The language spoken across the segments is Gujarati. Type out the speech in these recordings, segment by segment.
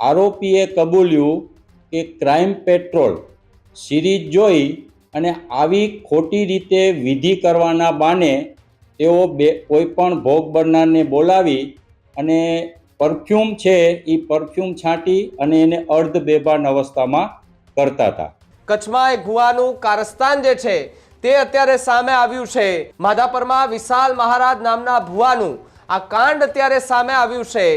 આરોપીએ કબૂલ્યું કે ક્રાઇમ પેટ્રોલ સિરીઝ જોઈ અને આવી ખોટી રીતે વિધિ કરવાના બાને તેઓ બે કોઈપણ ભોગ બનનારને બોલાવી અને પરફ્યુમ છે એ પરફ્યુમ છાંટી અને એને અર્ધ બેભાન અવસ્થામાં કરતા હતા. કચ્છમાં એક ગુવાનું કારસ્તાન જે છે તે અત્યારે સામે આવ્યું છે. માધાપરમાં વિશાલ મહારાજ નામના ભુવાનું આ કાંડ અત્યારે સામે આવ્યું છે.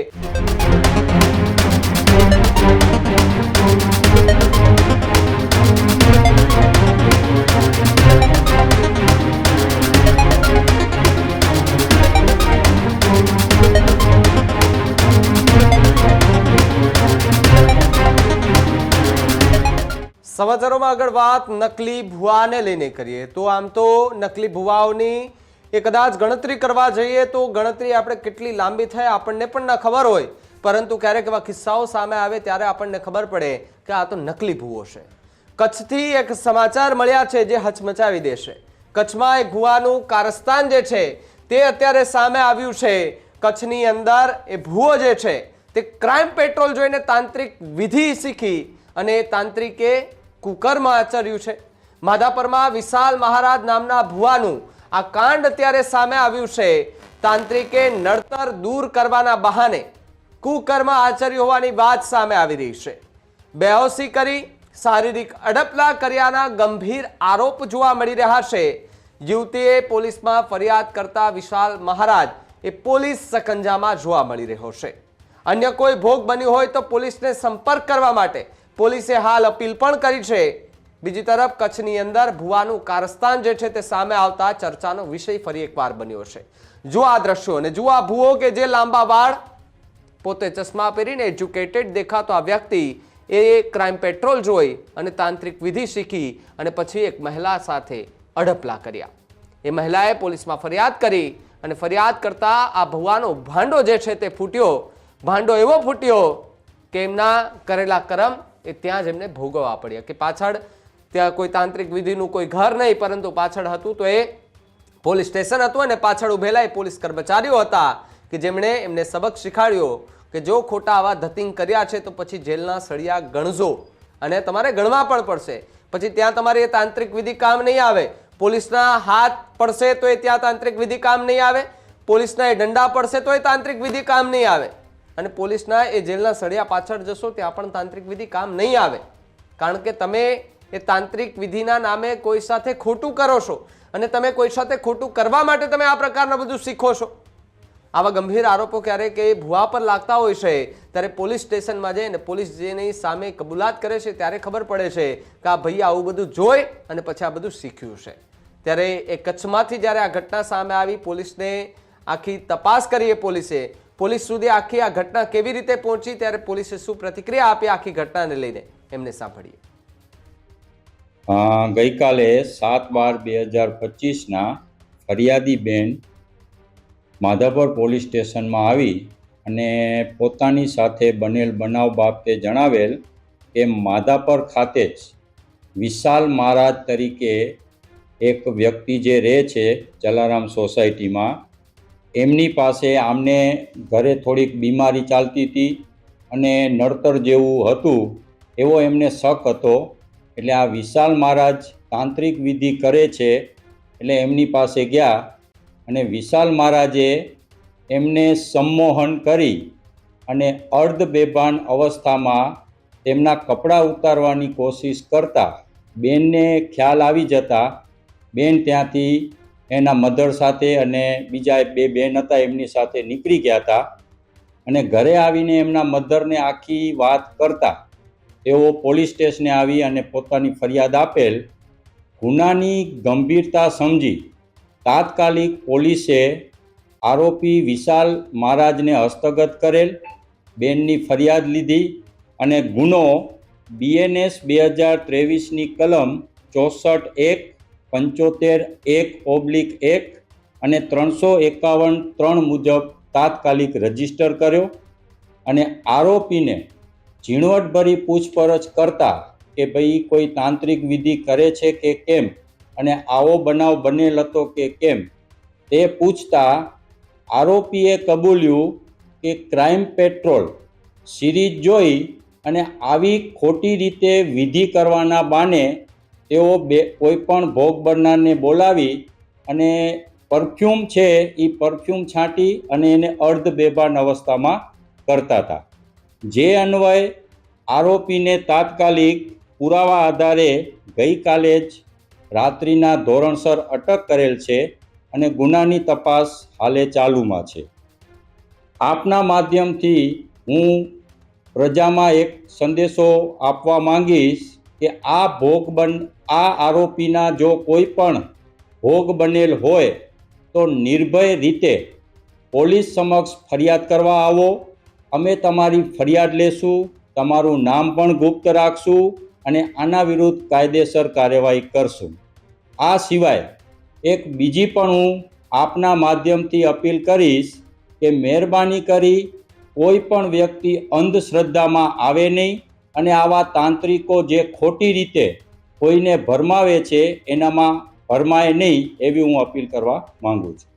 સમાચારોમાં આગળ વાત નકલી ભુવાને લઈને કરીએ. તો આમ તો નકલી ભુવાઓની એ કદાચ ગણતરી કરવા જઈએ તો ગણતરી આપણે કેટલી લાંબી થાય આપણને પણ ન ખબર હોય. પરંતુ ક્યારેક એવા કિસ્સાઓ સામે આવે ત્યારે આપણને ખબર પડે કે આ તો નકલી ભૂવો છે. કચ્છથી એક સમાચાર મળ્યા છે જે હચમચાવી દેશે. કચ્છમાં એક ભુવાનું કારસ્તાન જે છે તે અત્યારે સામે આવ્યું છે. કચ્છની અંદર એ ભૂવો જે છે તે ક્રાઇમ પેટ્રોલ જોઈને તાંત્રિક વિધિ શીખી અને તાંત્રિકે કુકર્મ આચર્યું છે. માધાપરમાં વિશાલ મહારાજ નામના ભુવાનું આ કાંડ અત્યારે સામે આવ્યું છે. તાંત્રિકે નડતર દૂર કરવાના બહાને કુકર્મ આચર્યું હોવાની વાત સામે આવી રહી છે. બેહોશી કરી શારીરિક અડપલા કર્યાના ગંભીર આરોપ જોવા મળી રહ્યા છે. યુવતીએ પોલીસમાં ફરિયાદ કરતા વિશાલ મહારાજ એ પોલીસ સકંજામાં જોવા મળી રહ્યો છે. અન્ય કોઈ ભોગ બન્યું હોય તો પોલીસને સંપર્ક કરવા માટે પોલીસે હાલ અપીલ પણ કરી છે. બીજી તરફ, કચ્છની અંદર ભુવાનું કારસ્તાન જે છે તે સામે આવતા ચર્ચાનો વિષય ફરી એકવાર બન્યો છે. જો આ દ્રશ્યો અને જુઓ આ ભુવો કે જે લાંબા વાળ પોતે ચશ્મા પહેરીને એજ્યુકેટેડ દેખાતો આ વ્યક્તિ એ ક્રાઇમ પેટ્રોલ જોઈ અને તાંત્રિક વિધિ શીખી અને પછી એક મહિલા સાથે અડપલા કર્યા. એ મહિલાએ પોલીસમાં ફરિયાદ કરી અને ફરિયાદ કરતા આ ભુવાનો ભાંડો જે છે તે ફૂટ્યો. ભાંડો એવો ફૂટ્યો કે એમના કરેલા કરમ એ ત્યાં જ એમને ભોગવવા પડ્યા કે પાછળ ત્યાં કોઈ તાંત્રિક વિધિનું કોઈ ઘર નહીં, પરંતુ પાછળ હતું તો એ પોલીસ સ્ટેશન હતું અને પાછળ ઉભેલા એ પોલીસ કર્મચારીઓ હતા કે જેમણે એમને સબક શીખવાડ્યો કે જો ખોટા આવા ધતિંગ કર્યા છે તો પછી જેલના સળિયા ગણજો અને તમારે ગણવા પણ પડશે. પછી ત્યાં તમારી એ તાંત્રિક વિધિ કામ નહીં આવે. પોલીસના હાથ પડશે તો એ ત્યાં તાંત્રિક વિધિ કામ નહીં આવે. પોલીસના એ દંડા પડશે તો એ તાંત્રિક વિધિ કામ નહીં આવે. અને પોલીસના એ જેલના સળિયા પાછળ જશો, ત્યાં પણ તાંત્રિક વિધિ કામ નહીં આવે. કારણ કે તમે એ તાંત્રિક વિધિના નામે કોઈ સાથે ખોટું કરો છો અને તમે કોઈ સાથે ખોટું કરવા માટે તમે આ પ્રકારના બધું શીખો છો. આવા ગંભીર આરોપો ક્યારેક એ ભુવા પર લાગતા હોય છે. ત્યારે પોલીસ સ્ટેશનમાં જઈને, પોલીસ જેની સામે કબૂલાત કરે છે ત્યારે ખબર પડે છે કે આ ભાઈ આવું બધું જોઈ અને પછી આ બધું શીખ્યું છે. ત્યારે એ કચ્છમાંથી જ્યારે આ ઘટના સામે આવી, પોલીસને આખી તપાસ કરીએ પોલીસે પોલીસ સુધી આખી આ ઘટના કેવી રીતે પહોંચી ત્યારે પોલીસે શું પ્રતિક્રિયા આપી આખી ઘટનાને લઈને? એમને સાંભળીએ. ગઈકાલે સાત બાર બે હજાર પચીસના ફરિયાદી બેન માધાપર પોલીસ સ્ટેશનમાં આવી અને પોતાની સાથે બનેલ બનાવ બાબતે જણાવેલ કે માધાપર ખાતે જ વિશાલ મહારાજ તરીકે એક વ્યક્તિ જે રહે છે જલારામ સોસાયટીમાં એમની પાસે આમને ઘરે થોડીક બીમારી ચાલતી હતી અને નડતર જેવું હતું, એવો એમને શક હતો. એટલે આ વિશાલ મહારાજ તાંત્રિક વિધિ કરે છે, એટલે એમની પાસે ગયા અને વિશાલ મહારાજે એમને સંમોહન કરી અને અર્ધ બેભાન અવસ્થામાં તેમના કપડાં ઉતારવાની કોશિશ કરતા, બેનને ખ્યાલ આવી જતા, બેન ત્યાંથી એના મધર સાથે અને બીજા બે બેન હતા, એમની સાથે નીકળી ગયા હતા. અને ઘરે આવીને એમના મધરને આખી વાત કરતા, તેઓ પોલીસ સ્ટેશને આવી અને પોતાની ફરિયાદ આપેલ. ગુનાની ગંભીરતા સમજી, તાત્કાલિક પોલીસે આરોપી વિશાલ મહારાજને હસ્તગત કરેલ, બેનની ફરિયાદ લીધી અને ગુનો બીએનએસ બે હજાર ત્રેવીસની કલમ ચોસઠ એક પંચોતેર એક ઓબ્લિક એક અને ત્રણસો એકાવન ત્રણ મુજબ તાત્કાલિક રજિસ્ટર કર્યો અને આરોપીને ઝીણવટભરી પૂછપરછ કરતા કે ભાઈ કોઈ તાંત્રિક વિધિ કરે છે કે કેમ અને આવો બનાવ બનેલ હતો કે કેમ તે પૂછતા આરોપીએ કબૂલ્યું કે ક્રાઇમ પેટ્રોલ સિરીઝ જોઈ અને આવી ખોટી રીતે વિધિ કરવાના બાને તેઓ બે કોઈ પણ ભોગ બનનારને બોલાવી અને પરફ્યુમ છે એ પરફ્યુમ છાંટી અને એને અર્ધ બેભાન અવસ્થામાં કરતા હતા. જે અન્વયે આરોપીને તાત્કાલિક પુરાવા આધારે ગઈકાલે જ રાત્રિના ધોરણસર અટક કરેલ છે અને ગુનાની તપાસ હાલે ચાલુમાં છે. આપના માધ્યમથી હું પ્રજામાં એક સંદેશો આપવા માંગીશ કે આ ભોગ બન, આ આરોપીના જો કોઈ પણ ભોગ બનેલ હોય, તો નિર્ભય રીતે પોલીસ સમક્ષ ફરિયાદ કરવા આવો. અમે તમારી ફરિયાદ લેશું, તમારું નામ પણ ગુપ્ત રાખશું અને આના વિરુદ્ધ કાયદેસર કાર્યવાહી કરશું. આ સિવાય એક બીજી પણ હું આપના માધ્યમથી અપીલ કરીશ કે મહેરબાની કરી કોઈ પણ વ્યક્તિ અંધશ્રદ્ધામાં આવે નહીં. અને આવા તાંત્રિકો જે ખોટી રીતે કોઈને ભરમાવે છે, એનામાં ભરમાય નહીં એવી હું અપીલ કરવા માગું છું.